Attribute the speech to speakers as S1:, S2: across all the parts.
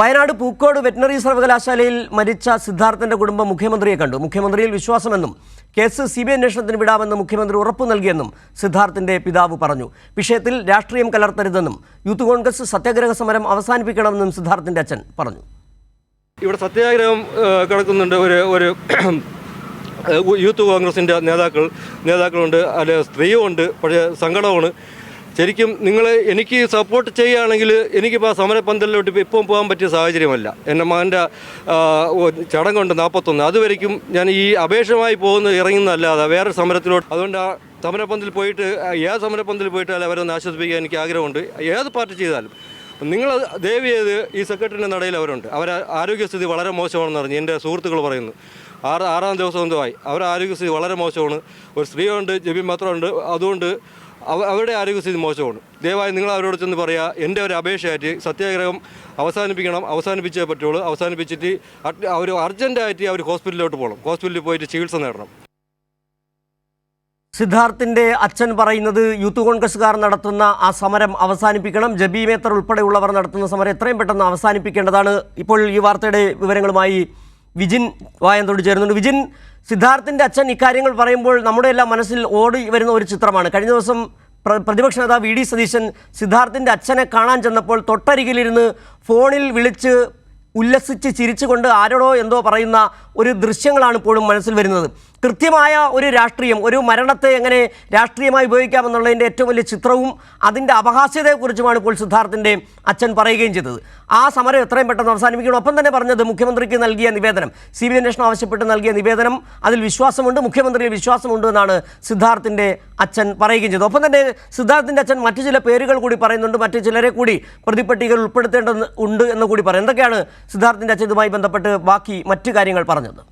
S1: Wayanad Pookode veterinary സർവകലാശാലയിൽ മരിച്ച സിദ്ധാർത്ഥന്റെ കുടുംബം മുഖ്യമന്ത്രിയെ കണ്ടു. മുഖ്യമന്ത്രിയിൽ വിശ്വാസമെന്നും കേസ് സി ബി അന്വേഷണത്തിന് വിടാമെന്ന് മുഖ്യമന്ത്രി ഉറപ്പു നൽകിയെന്നും സിദ്ധാർത്ഥിന്റെ പിതാവ് പറഞ്ഞു. വിഷയത്തിൽ രാഷ്ട്രീയം കലർത്തരുതെന്നും യൂത്ത് കോൺഗ്രസ് സത്യാഗ്രഹ സമരം അവസാനിപ്പിക്കണമെന്നും സിദ്ധാർത്ഥിന്റെ അച്ഛൻ പറഞ്ഞു.
S2: ഇവിടെ സത്യാഗ്രഹം കിടക്കുന്നുണ്ട് ഒരു ഒരു യൂത്ത് കോൺഗ്രസിന്റെ നേതാക്കൾ നേതാക്കളുണ്ട്. അല്ലെ സ്ത്രീയുമുണ്ട് പക്ഷേ സങ്കടമാണ് ശരിക്കും നിങ്ങൾ എനിക്ക് സപ്പോർട്ട് ചെയ്യുകയാണെങ്കിൽ എനിക്കിപ്പോൾ ആ സമരപന്തലിലോട്ട് ഇപ്പം പോകാൻ പറ്റിയ സാഹചര്യമല്ല. എന്റെ മകന്റെ ചടങ്ങുണ്ട് നാൽപ്പത്തൊന്ന് അതുവരയ്ക്കും ഞാൻ ഈ അപേക്ഷമായി പോകുന്ന ഇറങ്ങുന്നതല്ലാതെ വേറെ സമരത്തിലോട്ട് അതുകൊണ്ട് ആ സമരപന്തൽ പോയിട്ട് ഏത് സമരപന്തൽ പോയിട്ടാലും അവരെ ഒന്ന് ആശ്വസിപ്പിക്കാൻ എനിക്ക് ആഗ്രഹമുണ്ട്. ഏത് പാർട്ടി ചെയ്താലും. നിങ്ങൾ ദയവ് ചെയ്ത് ഈ സെക്രട്ടറിന്റെ നടയിൽ അവരുണ്ട്. അവരെ ആരോഗ്യസ്ഥിതി വളരെ മോശമാണെന്ന് പറഞ്ഞു എന്റെ സുഹൃത്തുക്കൾ പറയുന്നു. ആറ് ആറാം ദിവസം എന്തോ ആയി. അവരുടെ ആരോഗ്യസ്ഥിതി വളരെ മോശമാണ്. ഒരു സ്ത്രീയുണ്ട് ജബി മാത്രമുണ്ട് അതുകൊണ്ട് അവരുടെ ആരോഗ്യസ്ഥിതി മോശമാണ്. ദയവായി നിങ്ങൾ അവരോട് ചെന്ന് പറയുക എന്റെ ഒരു അപേക്ഷയായിട്ട് സത്യാഗ്രഹം അവസാനിപ്പിക്കണം അവസാനിപ്പിച്ചേ പറ്റുള്ളൂ. അവസാനിപ്പിച്ചിട്ട് അവർ അർജന്റായിട്ട് അവർ ഹോസ്പിറ്റലിലോട്ട് പോകണം. ഹോസ്പിറ്റലിൽ പോയിട്ട് ചികിത്സ നേടണം.
S1: സിദ്ധാർത്ഥിന്റെ അച്ഛൻ പറയുന്നത് യൂത്ത് കോൺഗ്രസ്സുകാർ നടത്തുന്ന ആ സമരം അവസാനിപ്പിക്കണം. ജബി മേത്തർ ഉൾപ്പെടെയുള്ളവർ നടത്തുന്ന സമരം എത്രയും പെട്ടെന്ന് അവസാനിപ്പിക്കേണ്ടതാണ്. ഇപ്പോൾ ഈ വാർത്തയുടെ വിവരങ്ങളുമായി വിജിൻ വായന്തോട് ചേരുന്നുണ്ട്. വിജിൻ സിദ്ധാർത്ഥിന്റെ അച്ഛൻ ഇക്കാര്യങ്ങൾ പറയുമ്പോൾ നമ്മുടെ എല്ലാം മനസ്സിൽ ഓടി വരുന്ന ഒരു ചിത്രമാണ്. കഴിഞ്ഞ ദിവസം പ്രതിപക്ഷ നേതാവ് വി ഡി സതീശൻ സിദ്ധാർത്ഥിന്റെ അച്ഛനെ കാണാൻ ചെന്നപ്പോൾ തൊട്ടരികിലിരുന്ന് ഫോണിൽ വിളിച്ച് ഉല്ലസിച്ച് ചിരിച്ചുകൊണ്ട് ആരോടോ എന്തോ പറയുന്ന ഒരു ദൃശ്യങ്ങളാണ് ഇപ്പോഴും മനസ്സിൽ വരുന്നത്. കൃത്യമായ ഒരു രാഷ്ട്രീയം ഒരു മരണത്തെ എങ്ങനെ രാഷ്ട്രീയമായി ഉപയോഗിക്കാം ഉപയോഗിക്കാമെന്നുള്ളതിന്റെ ഏറ്റവും വലിയ ചിത്രവും അതിന്റെ അപഹാസ്യതയെക്കുറിച്ചുമാണ് ഇപ്പോൾ സിദ്ധാർത്ഥിന്റെ അച്ഛൻ പറയുകയും ചെയ്തത്. ആ സമരം എത്രയും പെട്ടെന്ന് അവസാനിപ്പിക്കണം. ഒപ്പം തന്നെ പറഞ്ഞത് മുഖ്യമന്ത്രിക്ക് നൽകിയ നിവേദനം സി ബി അന്വേഷണം ആവശ്യപ്പെട്ട് നൽകിയ നിവേദനം അതിൽ വിശ്വാസമുണ്ട് മുഖ്യമന്ത്രിയിൽ വിശ്വാസമുണ്ട് എന്നാണ് സിദ്ധാർത്ഥിന്റെ അച്ഛൻ പറയുകയും ചെയ്തത്. ഒപ്പം തന്നെ സിദ്ധാർത്ഥിന്റെ അച്ഛൻ മറ്റു ചില പേരുകൾ കൂടി പറയുന്നുണ്ട് മറ്റു ചിലരെ കൂടി പ്രതിപ്പട്ടികൾ ഉൾപ്പെടുത്തേണ്ടത് ഉണ്ട് എന്ന് കൂടി പറയും. എന്തൊക്കെയാണ് സിദ്ധാർത്ഥിന്റെ അച്ഛൻ ഇതുമായി ബന്ധപ്പെട്ട് ബാക്കി മറ്റു കാര്യങ്ങൾ പറഞ്ഞത്?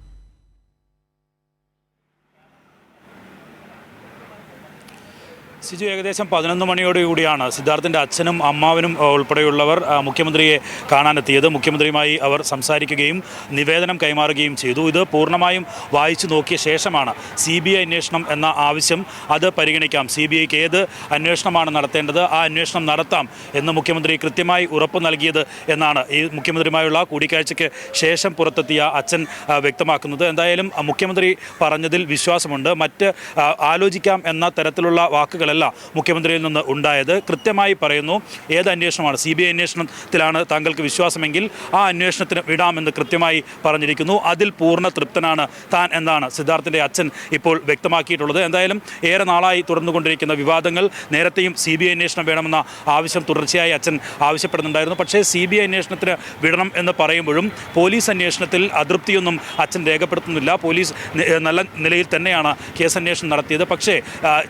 S3: സിജു ഏകദേശം പതിനൊന്ന് മണിയോടുകൂടിയാണ് സിദ്ധാർത്ഥിന്റെ അച്ഛനും അമ്മാവനും ഉൾപ്പെടെയുള്ളവർ മുഖ്യമന്ത്രിയെ കാണാനെത്തിയത്. മുഖ്യമന്ത്രിയുമായി അവർ സംസാരിക്കുകയും നിവേദനം കൈമാറുകയും ചെയ്തു. ഇത് പൂർണമായും വായിച്ചു നോക്കിയ ശേഷമാണ് സി ബി ഐ അന്വേഷണം എന്ന ആവശ്യം അത് പരിഗണിക്കാം. സി ബി ഐക്ക് ഏത് അന്വേഷണമാണ് നടത്തേണ്ടത് ആ അന്വേഷണം നടത്താം എന്ന് മുഖ്യമന്ത്രി കൃത്യമായി ഉറപ്പ് നൽകിയത് എന്നാണ് ഈ മുഖ്യമന്ത്രിയുമായുള്ള കൂടിക്കാഴ്ചയ്ക്ക് ശേഷം പുറത്തെത്തിയ അച്ഛൻ വ്യക്തമാക്കുന്നത്. എന്തായാലും മുഖ്യമന്ത്രി പറഞ്ഞതിൽ വിശ്വാസമുണ്ട്. മറ്റ് ആലോചിക്കാം എന്ന തരത്തിലുള്ള വാക്കുകളല്ല മുഖ്യമന്ത്രിയിൽ നിന്ന് ഉണ്ടായത് കൃത്യമായി പറയുന്നു. ഏത് അന്വേഷണമാണ്? സി ബി ഐ അന്വേഷണത്തിലാണ് താങ്കൾക്ക് വിശ്വാസമെങ്കിൽ ആ അന്വേഷണത്തിന് വിടാമെന്ന് കൃത്യമായി പറഞ്ഞിരിക്കുന്നു. അതിൽ പൂർണ തൃപ്തനാണ് താൻ എന്നാണ് സിദ്ധാർത്ഥിന്റെ അച്ഛൻ ഇപ്പോൾ വ്യക്തമാക്കിയിട്ടുള്ളത്. എന്തായാലും ഏറെ നാളായി തുടർന്നുകൊണ്ടിരിക്കുന്ന വിവാദങ്ങൾ നേരത്തെയും സി ബി ഐ അന്വേഷണം വേണമെന്ന ആവശ്യം തുടർച്ചയായി അച്ഛൻ ആവശ്യപ്പെടുന്നുണ്ടായിരുന്നു. പക്ഷേ സി ബി ഐ അന്വേഷണത്തിന് വിടണം എന്ന് പറയുമ്പോഴും പോലീസ് അന്വേഷണത്തിൽ അതൃപ്തിയൊന്നും അച്ഛൻ രേഖപ്പെടുത്തുന്നില്ല. പോലീസ് നല്ല നിലയിൽ തന്നെയാണ് കേസ് അന്വേഷണം നടത്തിയത്. പക്ഷേ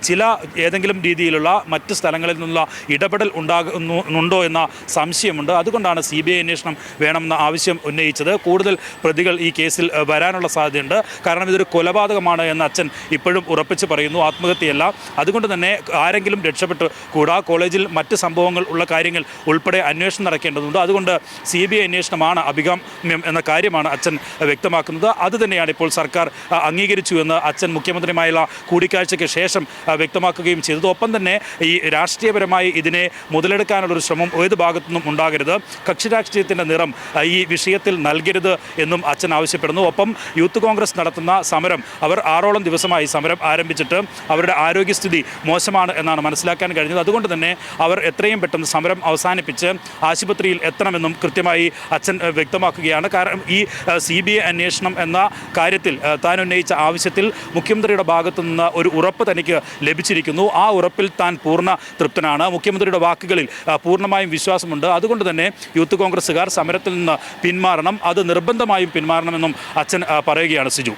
S3: ചില ഏതെങ്കിലും രീതിയിലുള്ള മറ്റ് സ്ഥലങ്ങളിൽ നിന്നുള്ള ഇടപെടൽ ഉണ്ടാകുന്നുണ്ടോ എന്ന സംശയമുണ്ട്. അതുകൊണ്ടാണ് സി ബി ഐ അന്വേഷണം വേണമെന്ന ആവശ്യം ഉന്നയിച്ചത്. കൂടുതൽ പ്രതികൾ ഈ കേസിൽ വരാനുള്ള സാധ്യതയുണ്ട്. കാരണം ഇതൊരു കൊലപാതകമാണ് എന്ന് അച്ഛൻ ഇപ്പോഴും ഉറപ്പിച്ച് പറയുന്നു ആത്മഹത്യയല്ല. അതുകൊണ്ട് തന്നെ ആരെങ്കിലും രക്ഷപ്പെട്ട് കൂടാ കോളേജിൽ മറ്റ് സംഭവങ്ങൾ ഉള്ള കാര്യങ്ങൾ ഉൾപ്പെടെ അന്വേഷണം നടക്കേണ്ടതുണ്ട്. അതുകൊണ്ട് സി ബി ഐ അന്വേഷണമാണ് അഭികാമ്യം എന്ന കാര്യമാണ് അച്ഛൻ വ്യക്തമാക്കുന്നത്. അതുതന്നെയാണ് ഇപ്പോൾ സർക്കാർ അംഗീകരിച്ചു എന്ന് അച്ഛൻ മുഖ്യമന്ത്രിയുമായുള്ള കൂടിക്കാഴ്ചയ്ക്ക് ശേഷം വ്യക്തമാക്കുകയും വ്യക്തമാക്കുകയും ചെയ്തത് ഒപ്പം തന്നെ ഈ രാഷ്ട്രീയപരമായി ഇതിനെ മുതലെടുക്കാനുള്ളൊരു ശ്രമം ഏത് ഭാഗത്തുനിന്നും ഉണ്ടാകരുത്? കക്ഷി രാഷ്ട്രീയത്തിന്റെ നിറം ഈ വിഷയത്തിൽ നൽകരുത് എന്നും അച്ഛൻ ആവശ്യപ്പെടുന്നു. ഒപ്പം യൂത്ത് കോൺഗ്രസ് നടത്തുന്ന സമരം അവർ ആറോളം ദിവസമായി സമരം ആരംഭിച്ചിട്ട് അവരുടെ ആരോഗ്യസ്ഥിതി മോശമാണ് എന്നാണ് മനസ്സിലാക്കാൻ കഴിഞ്ഞത്. അതുകൊണ്ട് തന്നെ അവർ എത്രയും പെട്ടെന്ന് സമരം അവസാനിപ്പിച്ച് ആശുപത്രിയിൽ എത്തണമെന്നും കൃത്യമായി അച്ഛൻ വ്യക്തമാക്കുകയാണ്. കാരണം ഈ സി ബി ഐ അന്വേഷണം എന്ന കാര്യത്തിൽ താൻ ഉന്നയിച്ച ആവശ്യത്തിൽ മുഖ്യമന്ത്രിയുടെ ഭാഗത്തു നിന്ന് ഒരു ഉറപ്പ് തനിക്ക് ലഭിച്ചിരിക്കുന്നു. ആ ഉറപ്പിൽ താൻ പൂർണ തൃപ്തനാണ്. മുഖ്യമന്ത്രിയുടെ വാക്കുകളിൽ പൂർണമായും വിശ്വാസമുണ്ട്. അതുകൊണ്ട് തന്നെ യൂത്ത് കോൺഗ്രസ്സുകാർ സമരത്തിൽ നിന്ന് പിന്മാറണം. അത് നിർബന്ധമായും പിന്മാറണമെന്നും അച്ഛൻ പറയുകയാണ് സിജു.